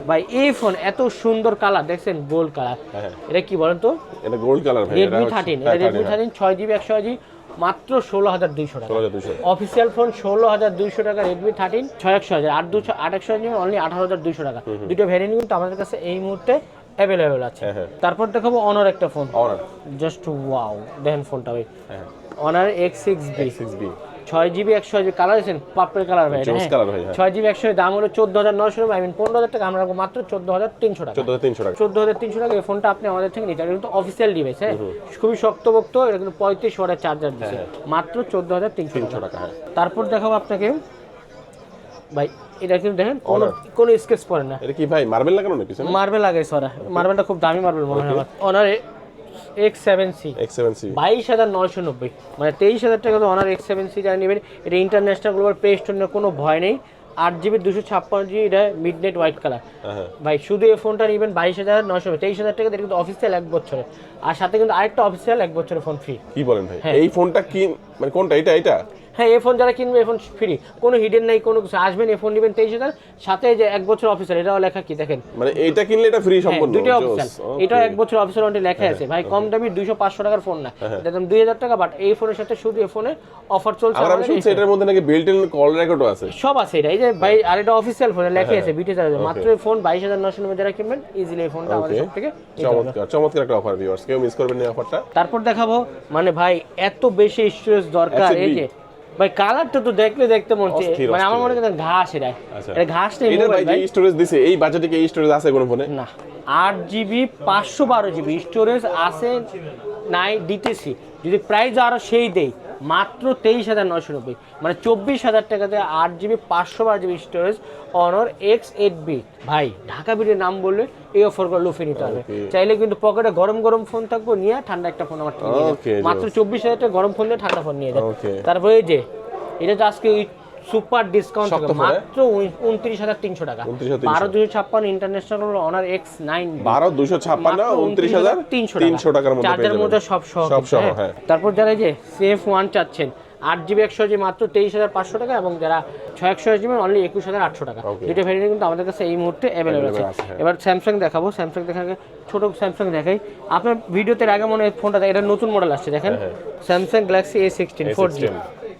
ভাই এই ফোন এত সুন্দর কালার দেখছেন গোল্ড কালার হ্যাঁ। এটা কি বলেন তো? এটা গোল্ড কালার রেডমি থার্টিন এটা রেডমি থার্টিন ছয় জিবি একশো জি মাত্র ষোলো হাজার দুইশো টাকা। অফিসিয়াল ফোন ষোলো হাজার দুইশো টাকা রেডমি থার্টিন ছয় একশো হাজার আট দুশো আট একশো হাজার অনলি আঠারো হাজার দুইশো টাকা। দুটো ভ্যারিয়েন্ট কিন্তু আমাদের কাছে এই মুহূর্তে অ্যাভেলেবেল আছে। হ্যাঁ, হ্যাঁ। তারপর দেখাবো অনার একটা ফোন অনার জাস্ট ওয়াও দেখেন ফোনটা ভাই। হ্যাঁ Honor X six B six B ছয় জিবি একশো কালার আছেন পার্পেল কালার ভাই হ্যাঁ। হ্যাঁ। ছয় জিবি একশো দাম হলো চোদ্দ হাজার নশো আই মিন পনেরো হাজার টাকা আমরা রাখব মাত্র চোদ্দ হাজার তিনশো টাকা। চোদ্দ হাজার তিনশো টাকা। চোদ্দ হাজার তিনশো টাকা এই ফোনটা আপনি আমাদের থেকে নিতে কিন্তু অফিসিয়াল ডিভাইস হ্যাঁ। খুবই শক্তভক্ত এটা কিন্তু পঁয়ত্রিশ ওয়াটের চার্জার দিচ্ছে মাত্র চোদ্দ হাজার তিনশো তিনশো টাকা হ্যাঁ। তারপর দেখাবো আপনাকে ভাই এটা কিন্তু দেখেন কোনো কোনো স্কেচ পড়ে না। এটা কি ভাই মার্বেল লাগানো নাকি মার্বেল লাগাই সরা মার্বেলটা খুব দামি মার্বেল মনে হয় আমার। অনারে X seven C X seven C বাইশ হাজার নয়শো নব্বই। মানে তেইশ হাজার টাকা তো অনার এক্স সেভেন সি যারা নেবেন এটা ইন্টারন্যাশনাল গ্লোবাল পেস্ট স্টোরের কোনো ভয় নেই। আট জিবি দুশো ছাপ্পান্ন জিবি এটা মিড নেট হোয়াইট কালার ভাই শুধু এই ফোনটা নেবেন বাইশ হাজার নয়শো তেইশ হাজার টাকা কিন্তু অফিসিয়াল এক বছরে। আর সাথে কিন্তু আরেকটা অফিসিয়াল এক বছরের ফোন ফ্রি কি বলেন ভাই? হ্যাঁ। এই ফোনটা কি মানে কোনটা? এটা এটা? হ্যাঁ এই ফোন যারা কিনবে এই ফোন ফ্রি কোনো হিডেন নাই কোনো কিছু। আসবেন এই ফোন নেবেন তেইশ হাজার। সাথে যে এক বছর অফিসার এটাও লেখা কি দেখেন? মানে এইটা কিনলে এটা ফ্রি হ্যাঁ, সম্পূর্ণ। দুইটা Joss, অফিসিয়াল okay. হ্যাঁ, এটা এক বছর অফিসার ওয়ারেন্টি লেখা আছে। ভাই কম দামি দুইশো পাঁচশো টাকার ফোন না। এটা দাম দুই হাজার টাকা বাট এই ফোনের সাথে শুধু এই ফোনে অফার চলছে আবার আমি শুনছি এটার মধ্যে নাকি বিল্ট ইন কল রেকর্ডও আছে। সব আছে এটা। এই যে ভাই আর এটা অফিসিয়াল ফোনে লেখা হ্যাঁ, আছে বিটে চার্জ মাত্র এই ফোন বাইশ হাজার নশো নব্বই যারা কিনবেন ইজিলি এই ফোনটা আমাদের সব থেকে চমৎকার চমৎকার একটা অফার ভিউয়ার্স কেউ মিস করবেন না অফারটা তারপর দেখাবো মানে ভাই এত বেশি স্টোরেজ দরকার এই যে ভাই কালারটা তো দেখলে দেখতে মন মানে আমার মনে হয় ঘাস এটা আচ্ছা। এটা ঘাস নেই এটা ভাই এই স্টোরেজ দিছে এই বাজেটে কি স্টোরেজ আছে কোনো ফোনে না আট জিবি পাঁচশো বারো জিবি স্টোরেজ আছে নাই দিতেছি। যদি প্রাইস আরও সেই দেই মাত্র তেইশ হাজার নয়শো নব্বই মানে চব্বিশ হাজার টাকাতে আট জিবি পাঁচশো বারো GB storage Honor X eight B ভাই ঢাকা বিটের নাম বললে এই অফারগুলো লুফে নিতে হবে। চাইলে কিন্তু পকেটে গরম গরম ফোন থাকব নিয়ে ঠান্ডা একটা ফোন আমার থেকে মাত্র চব্বিশ হাজার টাকা গরম ফোন দিয়ে ঠান্ডা ফোন নিয়ে যাবে তারপরে এই যে এটা তো আজকে সুপার ডিসকাউন্ট? মাত্র উনত্রিশ হাজার তিনশো টাকা। 29,300 বারো দুশো ছাপ্পান্ন ইন্টারন্যাশনাল অনার এক্স নাইন বারো দুশো ছাপ্পান্ন উনত্রিশ হাজার তিনশো টাকার মধ্যে চার্জার। মধ্যে সব সহ হ্যাঁ। হ্যাঁ। তারপর যারা এই যে সেফ ওয়ান চাচ্ছেন আট জিবি একশো জিবি মাত্র তেইশ হাজার পাঁচশো টাকা এবং যারা ছয় একশো জিবি অনলি একুশ হাজার আটশো টাকা. দুটো ভ্যারিয়েন্ট কিন্তু আমাদের কাছে এই মুহূর্তে অ্যাভেলেবল আছে। হ্যাঁ। এবার স্যামসাং দেখাবো। স্যামসাং দেখার ছোট স্যামসাং দেখাই। আপনার ভিডিওতে আগে মনে হয় ফোনটা এটা নতুন মডেল আসছে দেখেন। Samsung Galaxy A sixteen four G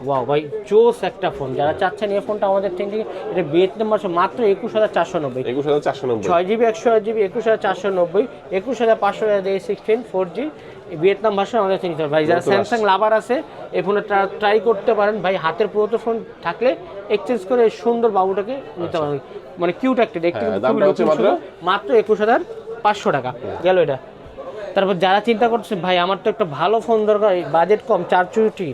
wow ভাই জোস একটা ফোন যারা চাচ্ছেন এই ফোনটা আমাদের থেকে এটা ভিয়েতনাম মাসে মাত্র একুশ হাজার চারশো নব্বই। একুশ হাজার চারশো নব্বই। ছয় জিবি একশো আট জিবি একুশ হাজার চারশো নব্বই একুশ হাজার পাঁচশো সিক্সটিন ফোর জি ভিয়েতনাম ভাষা আমাদের থেকে ভাই যারা স্যামসাং লাভার আছে এই ফোনে ট্রাই করতে পারেন। ভাই হাতের পুরোতো ফোন থাকলে এক্সচেঞ্জ করে সুন্দর বাবুটাকে নিতে পারেন মানে কিউট একটা দেখতে হ্যাঁ, মাত্র? একুশ হাজার পাঁচশো টাকা। গেল এটা। তারপর যারা চিন্তা করছে ভাই আমার তো একটা ভালো ফোন দরকার বাজেট কম চার চৌষট্টি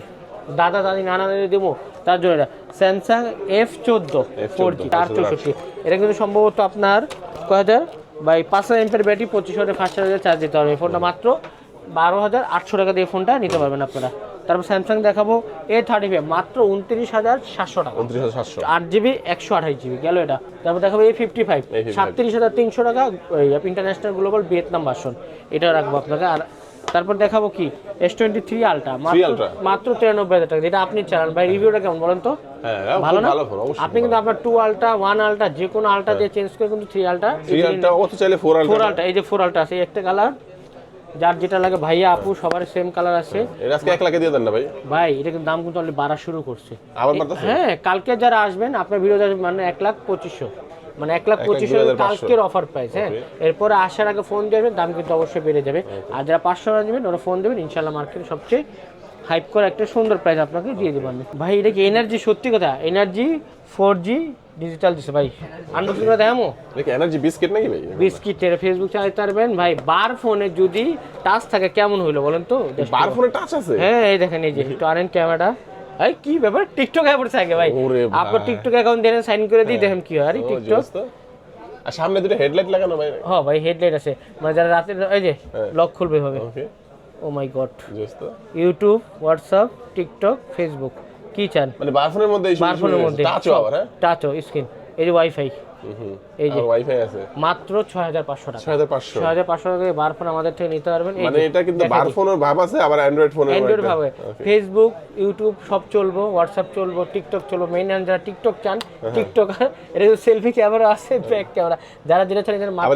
দাদা দাদি নানা দাদি দেবো তার জন্য এটা। স্যামসাং এফ চোদ্দ ফোর জি চার চৌষট্টি। এটা কিন্তু সম্ভবত আপনার কয় হাজার? বাই পাঁচ হাজার এমপের ব্যাটারি পঁচিশ হাজার ফার্স্ট হাজার চার্জ দিতে হবে। এই ফোনটা মাত্র বারো হাজার আটশো টাকা দিয়ে ফোনটা নিতে পারবেন আপনারা। তারপর স্যামসাং দেখাবো এ থার্টি ফাইভ মাত্র উনত্রিশ হাজার সাতশো টাকা। উনত্রিশ হাজার সাতশো। আট জিবি একশো আঠাশ জিবি গেল এটা। তারপর দেখাবো এ ফিফটি ফাইভ A55 সাতত্রিশ হাজার তিনশো টাকা ইন্টারন্যাশনাল গ্লোবাল ভিয়েতনাম ভার্সন এটা রাখব আপনাকে আর তারপর দেখাবো কি? এস টোয়েন্টি থ্রি আলট্রা মাত্র তিরানব্বই হাজার টাকা। যেটা আপনি চালান। ভাই রিভিউটা কেমন বলেন তো? হ্যাঁ ভালো না? ভালো ফোন আপনি কিন্তু আপনার টু আলট্রা ওয়ান আলট্রা যে কোনো আলট্রা দিয়ে চেঞ্জ করে কিন্তু থ্রি আলটা অত চাইলে ফোর ফোর আলটা এই যে ফোর আলট্রা আছে একটা কালার যার যেটা লাগে ভাইয়া আপু সবার সেম কালার আছে। এটা আজকে এক লাখে দিয়ে দেন না ভাই? ভাই এটা কিন্তু দাম কিন্তু অলরেডি বাড়া শুরু করছে। আবার বাড়তেছে? হ্যাঁ কালকে যারা আসবেন আপনার ভিডিও মানে এক লাখ পঁচিশশো। মানে এক লাখ লাখ হাজার 2500 কালকের অফার প্রাইস হ্যাঁ? এরপরে আসার আগে ফোন দেবেন দাম কিন্তু অবশ্যই বেড়ে যাবে। আর যারা পাঁচশো টাকা নেবেন ওরা ফোন দেবেন ইনশাল্লাহ মার্কেটে সবচেয়ে হাইপ করে একটা সুন্দর প্রাইস আপনাকে দিয়ে দেবো আমি। ভাই এটা কি এনার্জি সত্যি কথা এনার্জি ফোর জি ডিজিটাল দিচ্ছে ভাই। আনবক্সিং করে দেখামো? কি এনার্জি বিস্কিট নাকি ভাই? বিস্কিটের ফেসবুক চালাতে পারবেন ভাই বার ফোনে যদি টাচ থাকে কেমন হইল বলেন তো? বার ফোনে টাচ আছে? হ্যাঁ এই দেখেন এই যে একটু আনেন ক্যামেরা এই কি ব্যাপার? টিকটক অ্যাপ থাকে ভাই। ভাই। আপনার টিকটক অ্যাকাউন্ট দেন সাইন করে দিই দেখেন কি হয়। আরে টিকটক। আর সামনে দুটো হেডলাইট লাগানো ভাই। হ্যাঁ ভাই হেডলাইট আছে। মানে যারা রাতে এই যে হ্যাঁ। লক খুলবে ভাবে। ও my god YouTube WhatsApp TikTok Facebook কি চান? মানে বারফোনের মধ্যে এই মধ্যে। টাচ আবার হ্যাঁ? টাচ স্ক্রিন এই যে ওয়াইফাই এই যে ওয়াইফাই আছে? মাত্র ছয় হাজার পাঁচশো টাকা। ছয় হাজার পাঁচশো। ছয় হাজার পাঁচশো টাকা বার ফোন আমাদের থেকে নিতে পারবেন। মানে এটা কিন্তু বার ফোনের ভাব আছে আবার অ্যান্ড্রয়েড ফোনের অ্যান্ড্রয়েড একটা- ফেসবুক ইউটিউব সব চলবো হোয়াটসঅ্যাপ চলবো টিকটক চলবো মেইন যারা টিকটক চান হ্যাঁ, টিকটক এটা সেলফি ক্যামেরা আছে ব্যাক ক্যামেরা যারা যেটা চান মাত্র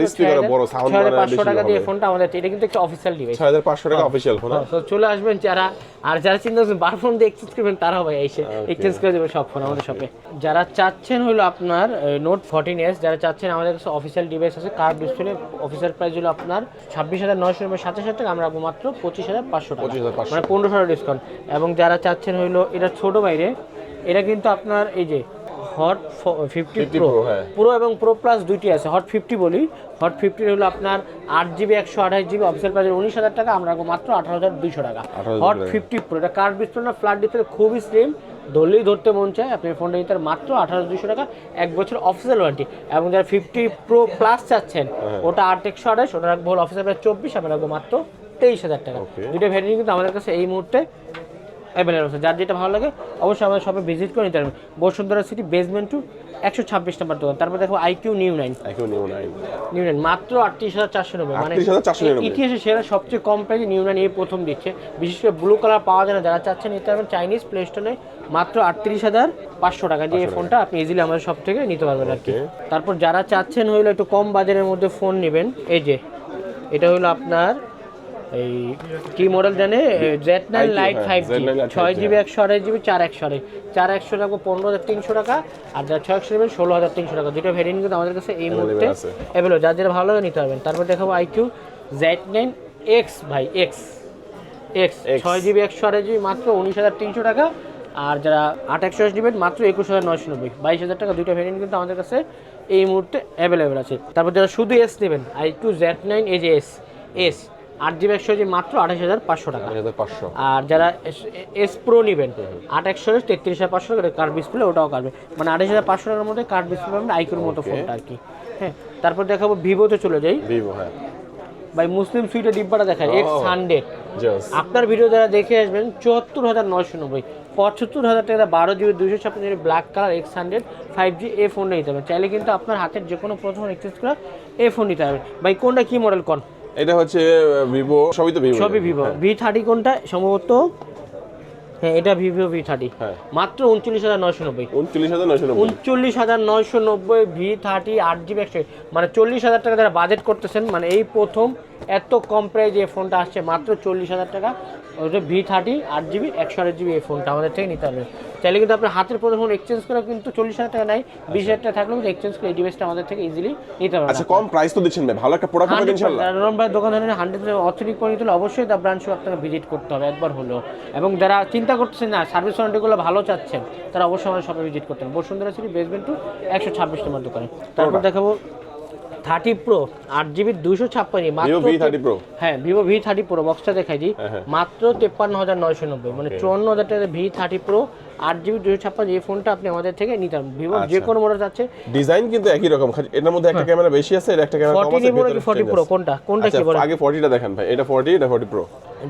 পাঁচশো টাকা দিয়ে ফোনটা আমাদের এটা কিন্তু একটা অফিসিয়াল ডিভাইস ছয় হাজার পাঁচশো টাকা অফিসিয়াল ফোন চলে আসবেন যারা আর যারা চিন্তা করছেন বার ফোন দিয়ে এক্সচেঞ্জ করবেন তারাও ভাই এসে এক্সচেঞ্জ করে দেবে সব ফোন আমাদের শপে যারা চাচ্ছেন হলো আপনার নোট এস যারা চাচ্ছেন আমাদের কাছে অফিসিয়াল ডিভাইস আছে কার্ড ডিসপ্লে অফিসিয়াল প্রাইস হলো আপনার ছাব্বিশ হাজার নয়শো নব্বই সাতাশ হাজার টাকা। আমরা মাত্র পঁচিশ হাজার পাঁচশো টাকা। পঁচিশ হাজার পাঁচশো। মানে পনেরোশো ডিসকাউন্ট এবং যারা চাচ্ছেন হইল এটা ছোটো বাইরে এটা কিন্তু আপনার এই যে হট ফিফটি প্রো। প্রো এবং প্রো প্লাস দুইটি আছে। হট ফিফটি বলি। হট ফিফটি হলো আপনার আট জিবি একশো আঠাশ জিবি অফিসিয়াল প্রাইস উনিশ হাজার টাকা। আমরা মাত্র আঠারো হাজার দুইশো টাকা। হট ফিফটি প্রো এটা কার্ড ডিসপ্লে না ফ্ল্যাট ডিসপ্লে খুবই স্লিম ধরলেই ধরতে মন চায়। আপনি ফোনটা নিতে মাত্র আঠারো দুশো টাকা। এক বছর অফিসিয়াল ওয়ারেন্টি এবং যারা ফিফটি প্রো প্লাস চাচ্ছেন হ্যাঁ। ওটা আট একশো আঠাশ ওটা রাখব হলো অফিসিয়াল প্রাইস চব্বিশ আমরা রাখব মাত্র তেইশ হাজার টাকা. দুটো ভ্যারিয়েন্ট কিন্তু আমাদের কাছে এই মুহূর্তে অ্যাভেলেবল আছে। যার যেটা ভালো লাগে অবশ্যই আমাদের সবাই ভিজিট করে নিতে পারবেন। বসুন্ধরা সিটি বেসমেন্ট টু একশো ছাব্বিশ নাম্বার দোকান। তারপর দেখো iQOO Neo nine Neo nine Neo nine মাত্র আটত্রিশ হাজার চারশো নব্বই। মানে ইতিহাসে সেরা সবচেয়ে কম প্রাইসে নিউ নাইন এই প্রথম দিচ্ছে। বিশেষ করে ব্লু কালার পাওয়া যায় না। যারা চাচ্ছেন নিতে পারবেন চাইনিজ প্লে স্টোরে মাত্র আটত্রিশ হাজার পাঁচশো টাকা দিয়ে এই ফোনটা আপনি ইজিলি আমাদের সব থেকে নিতে পারবেন আর কি। তারপর যারা চাচ্ছেন হইল একটু কম বাজারের মধ্যে ফোন নেবেন। এই যে এটা হলো আপনার এই কি মডেল জানে? জেড নাইন লাইট হ্যাঁ, ফাইভ জি ছয় জিবি একশো আঠাশ জিবি চার একশো আঠাশ চার একশো রাখব পনেরো হাজার তিনশো টাকা আর যার ছয় একশো নেবেন ষোলো হাজার তিনশো টাকা। দুটো ভেরিয়েন্ট কিন্তু আমাদের কাছে এই মুহূর্তে। অ্যাভেলেবল যার যেটা ভালো নিতে পারবেন। তারপর দেখাবো আইকিউ জেড নাইন এক্স ভাই এক্স এক্স ছয় জিবি একশো আঠাশ জিবি মাত্র উনিশ হাজার তিনশো টাকা। আর যারা আট একশো নেবেন মাত্র একুশ হাজার নয়শো নব্বই। বাইশ হাজার টাকা দুইটা ভেরিয়েন্ট কিন্তু আমাদের কাছে এই মুহূর্তে অ্যাভেলেবেল আছে। তারপর যারা শুধু এস নেবেন I two Z nine edge S S আট জিবি একশো জিবি মাত্র আঠাশ হাজার পাঁচশো টাকা। পাঁচশো। আর যারা এস প্রো নেবেন আট একশো তেত্রিশ হাজার পাঁচশো টাকা কার্ড ডিসপ্লে ওটাও কাটবে। মানে আঠাশ হাজার পাঁচশো টাকার মধ্যে কার্ড ডিসপ্লে পাবেন আইকুর মতো ফোনটা আর কি। হ্যাঁ তারপর দেখাবো ভিভোতে চলে যাই। ভিভো হ্যাঁ। ভাই মুসলিম সুইটের ডিব্বাটা দেখায় এক্স. হান্ড্রেড আপনার ভিডিও যারা দেখে আসবেন চুয়াত্তর হাজার নয়শো নব্বই পঁচাত্তর হাজার টাকা বারো জিবি দুশো ছাপ্পান্ন GB black colour X hundred five G এ ফোনটা নিতে হবে। চাইলে কিন্তু আপনার হাতের যে কোনো প্রথম এক্সচেঞ্জ করে এ ফোন নিতে হবে। ভাই কোনটা কি মডেল কোন? এটা হচ্ছে ভিভো সবই তো ভিভো সবই ভিভো ভি থার্টি কোনটা? সম্ভবত হ্যাঁ এটা ভিভো ভি থার্টি হ্যাঁ। মাত্র উনচল্লিশ হাজার নয়শো নব্বই। উনচল্লিশ হাজার নয়শো নব্বই। উনচল্লিশ হাজার নয়শো নব্বই ভি থার্টি আট জিবি একশো মানে চল্লিশ হাজার টাকা যারা বাজেট করতেছেন মানে এই প্রথম এত কম প্রাইজে এই ফোনটা আসছে মাত্র চল্লিশ হাজার টাকা। ওটা ভি থার্টি আট জিবি একশো আট জিবি এই ফোনটা আমাদের থেকে নিতে হবে। চাইলে কিন্তু আপনার হাতের প্রথম ফোন এক্সচেঞ্জ করে কিন্তু চল্লিশ হাজার টাকা নাই বিশ হাজার টাকা থাকলেও কিন্তু এক্সচেঞ্জ করে এই ডিভাইসটা আমাদের থেকে ইজিলি নিতে পারবেন আচ্ছা কম প্রাইস তো দিচ্ছেন ভাই ভালো একটা প্রোডাক্ট পাবেন ইনশাআল্লাহ রন ভাই দোকান ধরেন হান্ড্রেড অথেন্টিক করে নিতে হলে অবশ্যই দ্য ব্রাঞ্চ আপনাকে ভিজিট করতে হবে একবার হলেও। এবং যারা চিন্তা করতেছেন না সার্ভিস ওয়ারেন্টিগুলো ভালো চাচ্ছেন তারা অবশ্যই আমাদের শপে ভিজিট করতে হবে। বসুন্ধরা সিটি বেসমেন্ট টু একশো ছাব্বিশ নম্বর দোকানে। তারপর দেখাবো থার্টি প্রো আট জিবি দুশো ছাপ্পান্ন মাত্র ভি থার্টি প্রো হ্যাঁ ভিভো ভি থার্টি প্রো বক্সটা দেখাই দিই। হ্যাঁ, হ্যাঁ। মাত্র তেপ্পান্ন হাজার নয়শো নব্বই মানে চুয়ান্ন হাজার টাকা ভি থার্টি প্রো আট জিবি দুশো ছাপ্পান্ন এই ফোনটা আপনি আমাদের থেকে নিতে পারবেন। ভিভো যে আচ্ছা। কোনো মডেল আছে ডিজাইন কিন্তু একই রকম। এটার মধ্যে একটা ক্যামেরা বেশি আছে এর একটা ক্যামেরা কম ফর্টি আছে নাকি ফর্টি প্রো কোনটা? কোনটা আচ্ছা কি বলেন? আগে 40টা দেখেন ভাই। এটা 40 এটা 40 প্রো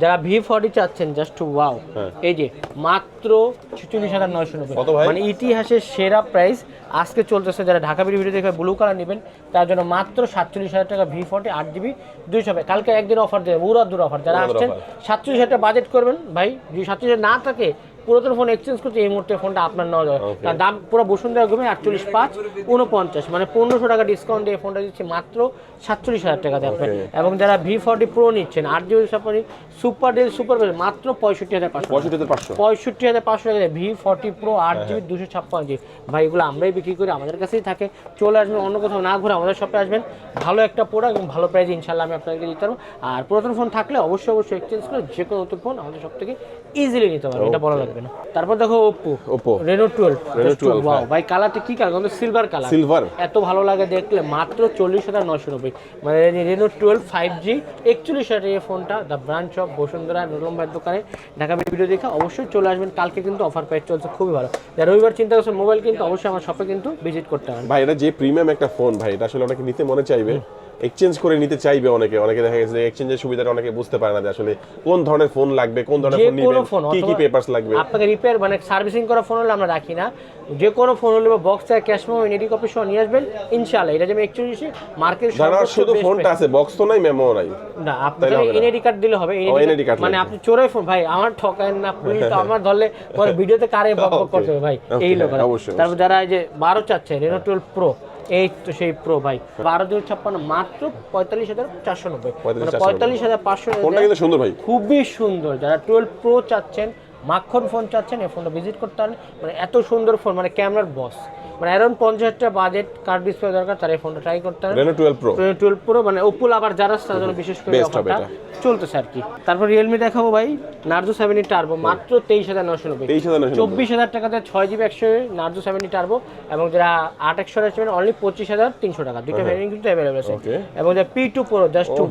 যারা ভি ফর্টি চাচ্ছেন জাস্ট ওয়াও হ্যাঁ। এই যে মাত্র ছেচল্লিশ হাজার নয়শো নব্বই। মানে ইতিহাসের সেরা প্রাইস আজকে চলতেছে যারা ঢাকা বিড়ি ভিডিও দেখে ব্লু কালার নেবেন তার জন্য মাত্র সাতচল্লিশ হাজার টাকা ভি ফর্টি আট জিবি দুইশো কালকে একদিন অফার দেবে উড়া দূর অফার যারা আসছেন সাতচল্লিশ হাজার টাকা বাজেট করবেন ভাই। যদি সাতচল্লিশ না থাকে পুরাতন ফোন এক্সচেঞ্জ করতে এই মুহূর্তে ফোনটা আপনার নেওয়া যাবে। তার দাম পুরো বসুন্ধরা ঘুমে আটচল্লিশ পাঁচ উনপঞ্চাশ। মানে পনেরোশো টাকা ডিসকাউন্ট দিয়ে ফোনটা দিচ্ছে মাত্র সাতচল্লিশ হাজার টাকা দিয়ে এবং যারা ভি ফর্টি প্রো নিচ্ছেন আট জিবি সাপারি সুপার ডেল সুপার মাত্র পঁয়ষট্টি হাজার পাঁচশো 65500 পঁয়ষট্টি হাজার পাঁচশো। টাকা ভি ফর্টি প্রো আট জিবি দুশো ছাপ্পান্ন জিবি ভাই এগুলো আমরাই বিক্রি করি আমাদের কাছেই থাকে। চলে আসবেন অন্য কোথাও না ঘুরে আমাদের শপে আসবেন। ভালো একটা প্রোডাক্ট এবং ভালো প্রাইস ইনশাল্লাহ আমি আপনাদেরকে দিতে পারব। আর পুরাতন ফোন থাকলে অবশ্যই অবশ্যই এক্সচেঞ্জ করে যে কোনো নতুন ফোন আমাদের সব থেকে ইজিলি নিতে পারব এটা বলা লাগবে না। তারপর দেখো Oppo Oppo Reno twelve Reno 12, wow হ্যাঁ। ভাই কালারটা কি কালার কিন্তু সিলভার কালার সিলভার এত ভালো লাগে দেখলে মাত্র চল্লিশ হাজার নশো নব্বই। মানে রেনো টুয়েলভ ফাইভ জি একচল্লিশ হাজার এই ফোনটা দ্য ব্রাঞ্চ অফ বসুন্ধরা নুরম দোকানে। ঢাকা ভিডিও দেখে অবশ্যই চলে আসবেন। কালকে কিন্তু অফার প্রাইস চলছে খুবই ভালো। যারা রবিবার চিন্তা করছেন মোবাইল কিন্তু অবশ্যই আমার শপে কিন্তু ভিজিট করতে হবে। ভাই এটা যে প্রিমিয়াম একটা ফোন ভাই এটা আসলে অনেকে নিতে মনে চাইবে। এক্সচেঞ্জ করে নিতে চাইবে অনেকে। অনেকে দেখা গেছে এক্সচেঞ্জের সুবিধাটা অনেকে বুঝতে পারে না যে আসলে কোন ধরনের ফোন লাগবে কোন ধরনের ফোন নেবেন কি কি পেপারস লাগবে। আপনাকে রিপেয়ার মানে সার্ভিসিং করা ফোন হলে আমরা রাখি না। যে কোনো ফোন হলে বক্স থেকে ক্যাশ মেমো এনডি কপি সহ নিয়ে আসবেন ইনশাআল্লাহ। এটা যেমন একচল্লিশ মার্কেট যারা শুধু ফোনটা আছে বক্স তো নাই মেমো নাই। না আপনি। এনআইডি কার্ড দিলে হবে NID card মানে আপনি চোরাই ফোন ভাই আমার ঠকায় না পুলিশ তো আমার ধরলে পরে ভিডিওতে কারে বক বক করতে হবে ভাই এই লোক তারপর যারা এই যে বারো চাচ্ছে রেনো টুয়েলভ প্রো এই তো সেই প্রো ভাই। বারো দুই ছাপ্পান্ন মাত্র পঁয়তাল্লিশ হাজার চারশো নব্বই। 45,490 পঁয়তাল্লিশ হাজার পাঁচশো সুন্দর ভাই। খুবই সুন্দর। যারা টুয়েলভ প্রো চাচ্ছেন মাখন ফোন চাচ্ছেন এই ফোনটা ভিজিট করতে পারেন মানে এত সুন্দর ফোন মানে ক্যামেরার বস মানে অ্যারাউন্ড পঞ্চাশ হাজার টাকা বাজেট কার্ড ডিসপ্লে দরকার তারা এই ফোনটা ট্রাই করতে পারে Reno twelve Pro twelve Pro মানে আবার যারা আছে তাদের জন্য বিশেষ করে অফারটা চলতেছে আর কি। তারপর রিয়েলমি দেখাবো ভাই নার্জো সেভেন্টি টার্বো মাত্র তেইশ হাজার নশো নব্বই। চব্বিশ হাজার টাকাতে ছয় জিবি একশো নার্জো সেভেন্টি টার্বো এবং যারা আট একশো আসবেন অনলি পঁচিশ হাজার তিনশো টাকা। দুটো ভ্যারিয়েন্ট কিন্তু অ্যাভেলেবল আছে। এবং যারা P two Pro just two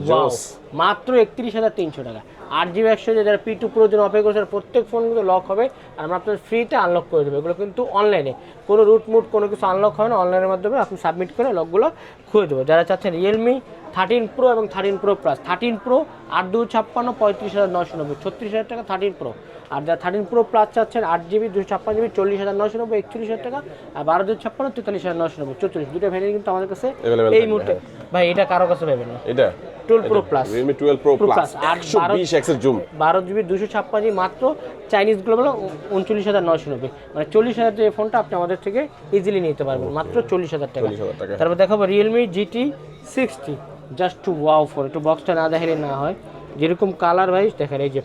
মাত্র একত্রিশ হাজার তিনশো টাকা। আট জিবি একশো যারা পি টু প্রোর জন্য অপেক্ষা করছে প্রত্যেক ফোন কিন্তু লক হবে। আর আমরা আপনার ফ্রিতে আনলক করে দেবো। এগুলো কিন্তু অনলাইনে কোনো রুট মুট কোনো কিছু আনলক হয় না অনলাইনের মাধ্যমে আপনি সাবমিট করে লকগুলো খুলে দেবো। যারা চাচ্ছেন রিয়েলমি থার্টিন প্রো এবং thirteen Pro Plus thirteen Pro আট দু ছাপ্পান্ন পঁয়ত্রিশ হাজার নশো নব্বই ছত্রিশ হাজার টাকা থার্টিন প্রো আর যারা থার্টিন প্রো প্লাস চাচ্ছেন আট জিবি দুশো ছাপ্পান্ন জিবি চল্লিশ হাজার নশো নব্বই একচল্লিশ হাজার টাকা আর বারো দুশো ছাপ্পান্ন তেতাল্লিশ হাজার নশো নব্বই চৌচল্লিশ। দুটো ভ্যারিয়েন্ট কিন্তু আমাদের কাছে এই মুহূর্তে। ভাই এটা কারও কাছে পাবেন না। এটা? Twelve Pro Plus Redmi twelve Pro Plus একশো বিশ এক্সের জুম বারো জিবি দুশো ছাপ্পান্ন জিবি মাত্র চাইনিজ গ্লোবাল উনচল্লিশ হাজার নশো নব্বই। মানে চল্লিশ হাজার যে ফোনটা আপনি আমাদের থেকে ইজিলি নিতে পারবেন মাত্র চল্লিশ হাজার টাকা। চল্লিশ হাজার টাকা। তারপর দেখাবো Realme GT sixty just two wow phone একটু বক্সটা না দেখালে না হয়। যেরকম কালার ভাই দেখেন এই যে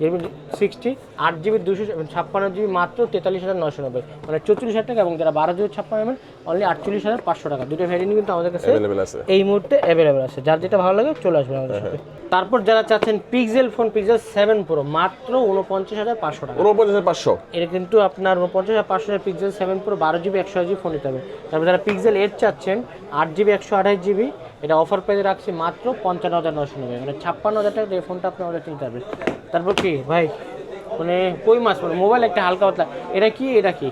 রিয়েলমি সিক্সটি আট জিবি দুশো ছাপ্পান্ন জিবি মাত্র তেতাল্লিশ হাজার নশো নব্বই। মানে চৌত্রিশ হাজার টাকা এবং যারা বারো জিবি ছাপ্পান্ন নেবেন অনলি আটচল্লিশ হাজার পাঁচশো টাকা। দুটো ভ্যারিয়েন্ট কিন্তু আমাদের কাছে আছে। এই মুহূর্তে অ্যাভেলেবেল আছে। যার যেটা ভালো লাগে চলে আসবে আমাদের সাথে। তারপর যারা চাচ্ছেন Pixel phone Pixel seven Pro মাত্র উনপঞ্চাশ হাজার পাঁচশো টাকা। উনপঞ্চাশ হাজার পাঁচশো। এটা কিন্তু আপনার উনপঞ্চাশ হাজার পাঁচশো হাজার পিক্সেল সেভেন প্রো বারো জিবি একশো জিবি ফোন নিতে হবে। তারপর যারা পিক্সেল এইট চাচ্ছেন আট জিবি একশো আঠাশ জিবি এটা অফার প্রাইসে রাখছি মাত্র পঞ্চান্ন হাজার নশো নব্বই। মানে ছাপ্পান্ন হাজার টাকা এই ফোনটা আপনি অর্ডার নিতে পারবেন। তারপর কি? ভাই মানে কই মাস মানে মোবাইল একটা হালকা পাতলা। এটা কি? এটা কি?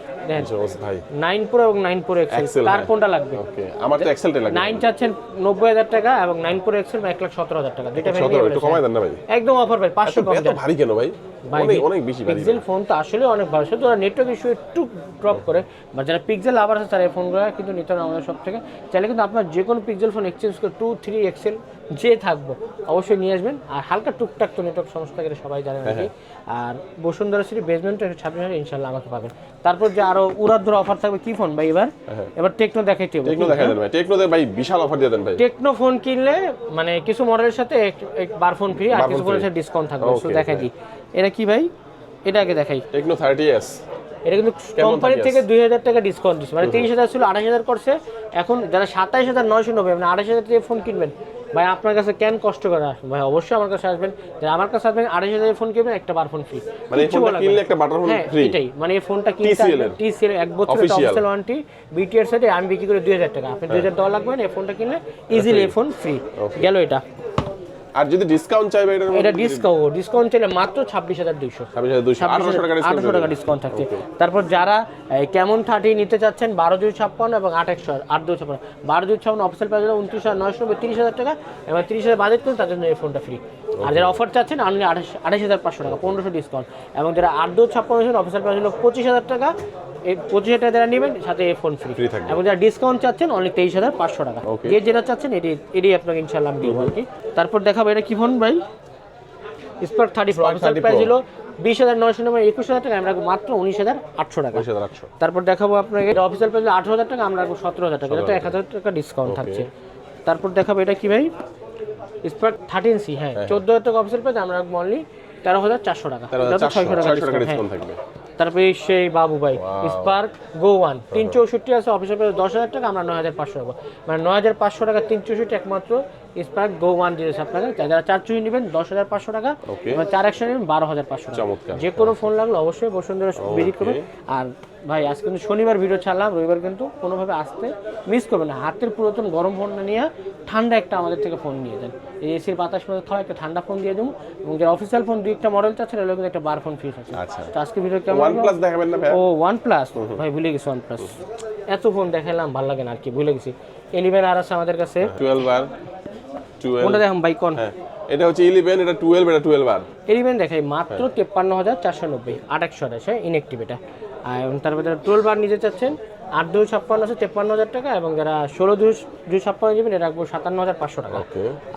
জোস ভাই। নাইন প্রো এবং নাইন প্রো এক্সেল কার। কোনটা লাগবে? ওকে আমার তো এক্সেলটা লাগবে। নাইন চাচ্ছেন নব্বই হাজার টাকা এবং নাইন প্রো এক্সেল এক লাখ সতেরো হাজার টাকা। দুইটা সতেরো ভ্যারিয়েন্ট একটু কমাই দেন না ভাই? একদম অফার ভাই পাঁচশো কম এত ভারী কেন ভাই? ভাই, অনেক অনেক বেশি ভারী পিক্সেল ফোন তো আসলে অনেক ভালো। শুধু নেটওয়ার্ক ইস্যু একটু ড্রপ করে। বা যারা পিক্সেল আবার আছে তারা এই ফোনগুলো কিন্তু নিতে আমাদের সব থেকে। চাইলে কিন্তু আপনার যে কোনো পিক্সেল ফোন এক্সচেঞ্জ করে টু থ্রি এক্সেল যে থাকব অবশ্যই নিয়ে আসবেন। আর হালকা টুকটাক তো নেটওয়ার্ক সমস্যা থাকে সবাই জানেন আর কি আর বসুন্ধরা সিটি বেসমেন্টে ছাব্বিশ হাজার ইনশাল্লাহ আমাকে পাবেন। তারপর যে আরও উড়াধুরা অফার থাকবে কি ফোন ভাই এবার? এবার টেকনো দেখাই টেকনো দেখা দেন ভাই। টেকনোতে ভাই বিশাল অফার দিয়ে দেন ভাই। টেকনো ফোন কিনলে মানে কিছু মডেলের সাথে এক- বার ফোন ফ্রি আর কিছু ফোন ফোনের সাথে ডিসকাউন্ট থাকবে। শুধু দেখাই দিই এটা কি ভাই? এটা আগে দেখাই। টেকনো থার্টি এস এটা কিন্তু কোম্পানি থেকে দুই হাজার টাকা ডিসকাউন্ট দিচ্ছে। মানে তিরিশ হাজার ছিল আড়াই হাজার করছে। এখন যারা সাতাইশ হাজার নয়শো নব্বই মানে আড়াইশ হাজার ফোন কিনবেন। ভাই আপনার কাছে কেন কষ্ট করে আসবেন? ভাই অবশ্যই আমার কাছে আসবেন। যারা আমার কাছে আসবেন আড়াইশ হাজার ফোন কিনবেন একটা বার ফোন ফ্রি মানে ফোনটা কিনলে একটা বাটার ফোন ফ্রি এটাই। মানে এই ফোনটা কিনতে। টিসিএল এক বছরের। অফিসিয়াল ওয়ারেন্টি বিটিআর সাথে আমি বিক্রি করে দুই হাজার টাকা। আপনি দুই হাজার দেওয়া লাগবে না এই ফোনটা কিনলে ইজিলি ফোন ফ্রি গেল এটা। আর যদি ডিসকাউন্ট চাইবে এটা এটা ডিসকাউন্ট ডিসকাউন্ট চলে মাত্র ছাব্বিশ হাজার দুইশো। ছাব্বিশ হাজার দুইশো আঠারোশো টাকা ডিসকাউন্ট আঠারোশো টাকা ডিসকাউন্ট থাকছে। তারপর যারা এই, কেমন থার্টি নিতে চাচ্ছেন বারো দুই ছাপ্পান্ন এবং আট একশো আট দুই ছাপ্পান্ন। বারো দুই ছাপ্পান্ন অফিসিয়াল প্রাইস হলো উনত্রিশ হাজার নয়শো নব্বই তিরিশ হাজার টাকা। এবং তিরিশ হাজার বাজেট করুন তার জন্য এই ফোনটা ফ্রি আর যারা অফার চাচ্ছেন হাজার পাঁচশো টাকা পনেরোশো ডিসকাউন্ট এবং যারা আট দুই ছাপ্পান্ন অফিসিয়াল প্রাইস হলো পঁচিশ হাজার টাকা। এই পঁচিশ হাজার যারা নেবেন সাথে ফোন ফ্রি থাকবে। এবং যারা ডিসকাউন্ট চাচ্ছেন অনলি তেইশ হাজার পাঁচশো টাকা. যে যেটা চাচ্ছেন এটি এটি আপনাকে ইনশাল্লাহ আমি দিব আর কি। তারপর দেখাবো এটা কি ফোন ভাই? Spark thirty Pro Spark official 30 price Pro। বিশ হাজার নয়শো নব্বই একুশ হাজার টাকা আমরা মাত্র উনিশ হাজার আটশো টাকা। তারপর দেখাবো আপনাকে অফিসিয়াল প্রাইস আঠারো হাজার টাকা আমরা সতেরো হাজার টাকা। এক হাজার টাকা ডিসকাউন্ট থাকছে। তারপর দেখাবো এটা কি ভাই? স্পার্ক থার্টিন সি হ্যাঁ চোদ্দ হাজার টাকা অফিসিয়াল প্রাইস আমরা রাখব অনলি তেরো হাজার চারশো টাকা। ছয়শো টাকা হ্যাঁ। ডিসকাউন্ট থাকবে। তারপরে সেই বাবু ভাই স্পার্ক গো ওয়ান তিন চৌষট্টি আছে অফিসের পেয়ে দশ হাজার টাকা আমরা নয় হাজার পাঁচশো টাকা মানে নয় হাজার পাঁচশো টাকা তিন চৌষট্টি একমাত্র স্পার্ক গো ওয়ান দিয়েছে আপনাকে যারা চার চুরি নেবেন দশ হাজার পাঁচশো টাকা এবং চার একশো নেবেন বারো হাজার পাঁচশো টাকা। যে কোনো ফোন লাগলে অবশ্যই বসুন্ধরা ভিজিট করবেন। আর ভাই আজকে কিন্তু শনিবার ভিডিও ছাড়লাম রবিবার কিন্তু কোনোভাবে আসতে মিস করবেন না। হাতের পুরাতন গরম ফোনটা নিয়ে ঠান্ডা একটা আমাদের থেকে ফোন নিয়ে যান। এই এসির বাতাস মধ্যে খাওয়া একটা ঠান্ডা ফোন দিয়ে দেবো এবং যারা অফিসিয়াল ফোন দুই একটা মডেল চাচ্ছে এগুলো কিন্তু একটা বার ফোন ফ্রি আছে। আচ্ছা। তো আজকে ভিডিও কেমন ওয়ান প্লাস দেখাবেন না ভাই ও ওয়ান প্লাস ভাই ভুলে গেছি ওয়ান প্লাস এত ফোন দেখালাম ভালো লাগে না আর কি ভুলে গেছি। এলিভেন আর আছে আমাদের কাছে। টুয়েলভ আর টুয়েলভ কোনটা দেখুন ভাই কোন? হ্যাঁ এটা হচ্ছে ইলেভেন এটা টুয়েলভ এটা টুয়েলভ আর এলিভেন দেখাই মাত্র তেপ্পান্ন হাজার চারশো নব্বই আট একশো আঠাশ হ্যাঁ ইনএক্টিভ এটা। আর তারপরে যারা টুয়েলভ আর নিতে চাচ্ছেন আট দুই ছাপ্পান্ন আছে তেপ্পান্ন হাজার টাকা এবং যারা ষোলো দুই দুই ছাপ্পান্ন নেবেন এটা রাখব সাতান্ন হাজার পাঁচশো টাকা।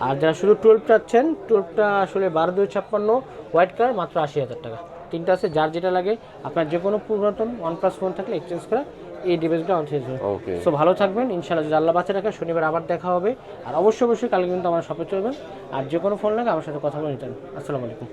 আর যারা শুধু টুয়েলভ চাচ্ছেন টুয়েলভটা আসলে বারো দুই ছাপ্পান্ন হোয়াইট কালার মাত্র আশি হাজার টাকা। তিনটা আছে যার যেটা লাগে আপনার যে কোনো পুরাতন ওয়ান প্লাস ফোন থাকলে এক্সচেঞ্জ করা এই ডিভাইসটা অন চেঞ্জ হবে সো ভালো থাকবেন ইনশাআল্লাহ যদি আল্লাহ বাচ্চা রাখা শনিবার আবার দেখা হবে। আর অবশ্যই অবশ্যই কালকে কিন্তু আমার শপে চলবেন। আর যে কোনো ফোন লাগে আমার সাথে কথা বলে নিতেন আসসালামু আলাইকুম।